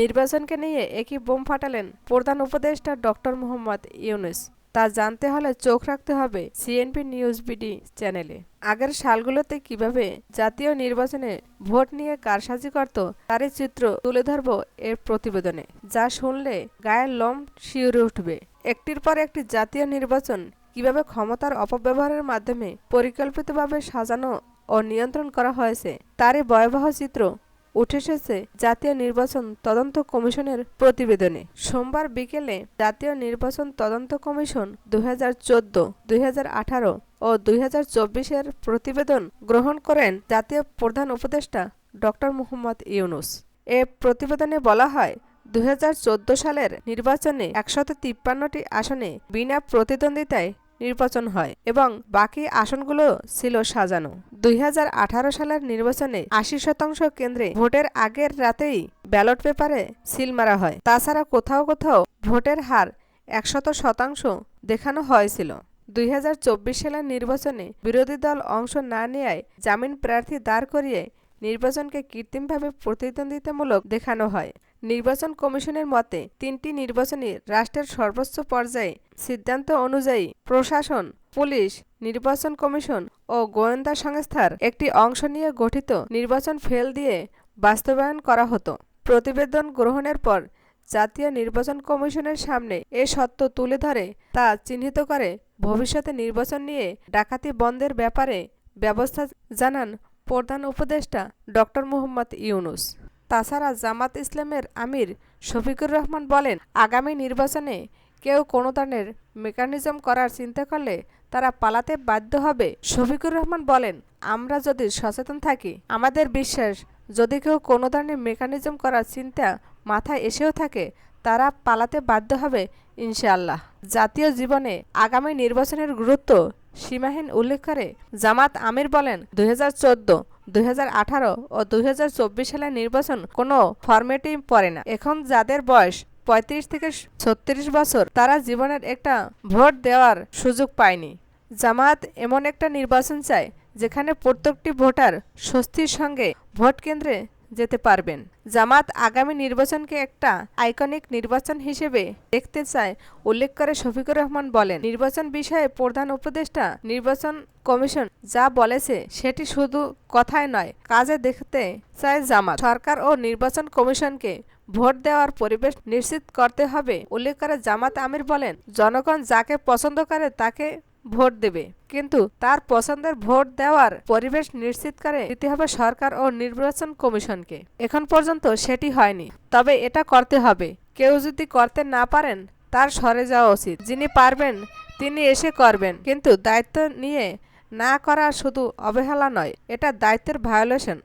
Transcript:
নির্বাচনকে নিয়ে একই বোম ফাটালেন প্রধান উপদেষ্টা ডক্টর মোহাম্মদ ইউনুস। তা জানতে হলে চোখ রাখতে হবে সিএনপি নিউজ বিডি চ্যানেলে। আগের সালগুলোতে কীভাবে জাতীয় নির্বাচনে ভোট নিয়ে কারসাজি করত, তারই চিত্র তুলে ধরব এর প্রতিবেদনে। যা শুনলে গায়ের লোম শিউরে উঠবে। একটির পর একটি জাতীয় নির্বাচন কীভাবে ক্ষমতার অপব্যবহারের মাধ্যমে পরিকল্পিতভাবে সাজানো ও নিয়ন্ত্রণ করা হয়েছে, তারই ভয়াবহ চিত্র উঠে এসেছে জাতীয় নির্বাচন তদন্ত কমিশনের প্রতিবেদনে। সোমবার বিকেলে জাতীয় নির্বাচন তদন্ত কমিশন দু হাজার চোদ্দ দুই হাজার আঠারো ও দুই হাজার চব্বিশের প্রতিবেদন গ্রহণ করেন জাতীয় প্রধান উপদেষ্টা ডক্টর মুহম্মদ ইউনুস। এ প্রতিবেদনে বলা হয় দু হাজার চোদ্দ সালের নির্বাচনে একশত তিপ্পান্নটি আসনে বিনা প্রতিদ্বন্দ্বিতায় নির্বাচন হয় এবং বাকি আসনগুলো ছিল সাজানো। দুই হাজার আঠারো সালের নির্বাচনে আশি শতাংশ কেন্দ্রে ভোটের আগের রাতেই ব্যালট পেপারে সিল মারা হয়। তাছাড়া কোথাও কোথাও ভোটের হার একশত শতাংশ দেখানো হয়েছিল। দুই হাজার চব্বিশ সালের নির্বাচনে বিরোধী দল অংশ না নেয়ায় জামিন প্রার্থী দাঁড় করিয়ে নির্বাচনকে কৃত্রিমভাবে প্রতিদ্বন্দ্বিতামূলক দেখানো হয়। নির্বাচন কমিশনের মতে, তিনটি নির্বাচনই রাষ্ট্রের সর্বোচ্চ পর্যায়ে সিদ্ধান্ত অনুযায়ী প্রশাসন, পুলিশ, নির্বাচন কমিশন ও গোয়েন্দা সংস্থার একটি অংশ নিয়ে গঠিত নির্বাচন ফেল দিয়ে বাস্তবায়ন করা হতো। প্রতিবেদন গ্রহণের পর জাতীয় নির্বাচন কমিশনের সামনে এ সত্য তুলে ধরে তা চিহ্নিত করে ভবিষ্যতে নির্বাচন নিয়ে ডাকাতি বন্ধের ব্যাপারে ব্যবস্থা জানান প্রধান উপদেষ্টা ডক্টর মোহাম্মদ ইউনুস। তাছাড়া জামাত ইসলামের আমির শফিকুর রহমান বলেন, আগামী নির্বাচনে কেউ কোনো ধরনের মেকানিজম করার চিন্তা করলে তারা পালাতে বাধ্য হবে। শফিকুর রহমান বলেন, আমরা যদি সচেতন থাকি, আমাদের বিশ্বাস, যদি কেউ কোনো ধরনের মেকানিজম করার চিন্তা মাথায় এসেও থাকে, তারা পালাতে বাধ্য হবে ইনশাআল্লাহ। জাতীয় জীবনে আগামী নির্বাচনের গুরুত্ব সীমাহীন উল্লেখ করে জামাত আমির বলেন দু হাজার চোদ্দ আঠারো ও দুই হাজার চব্বিশ সালের নির্বাচন কোনো ফরম্যাটেই পড়ে না। এখন যাদের বয়স পঁয়ত্রিশ থেকে ছত্রিশ বছর, তারা জীবনের একটা ভোট দেওয়ার সুযোগ পায়নি। জামাত এমন একটা নির্বাচন চায়, যেখানে প্রত্যেকটি ভোটার স্বস্তির সঙ্গে ভোট কেন্দ্রে যেতে পারবেন। জামাত আগামী নির্বাচনকে একটা আইকনিক নির্বাচন হিসেবে দেখতে চায়, উল্লেখ করে শফিকুর রহমান বলেন। নির্বাচন বিষয়ে প্রধান উপদেষ্টা, নির্বাচন কমিশন যা বলেছে সেটি শুধু কথায় নয়, কাজে দেখতে চায় জামাত। সরকার ও নির্বাচন কমিশনকে ভোট দেওয়ার পরিবেশ নিশ্চিত করতে হবে, উল্লেখ করে জামাত আমির বলেন, জনগণ যাকে পছন্দ করে তাকে ভোট দেবে। কিন্তু তার পছন্দের ভোট দেওয়ার পরিবেশ নিশ্চিত করে দিতে হবে সরকার ও নির্বাচন কমিশনকে। এখন পর্যন্ত সেটি হয়নি। তবে এটা করতে হবে। কেউ যদি করতে না পারেন, তার সরে যাওয়া উচিত। যিনি পারবেন, তিনি এসে করবেন। কিন্তু দায়িত্ব নিয়ে না করা শুধু অবহেলা নয়, এটা দায়িত্বের ভায়োলেশন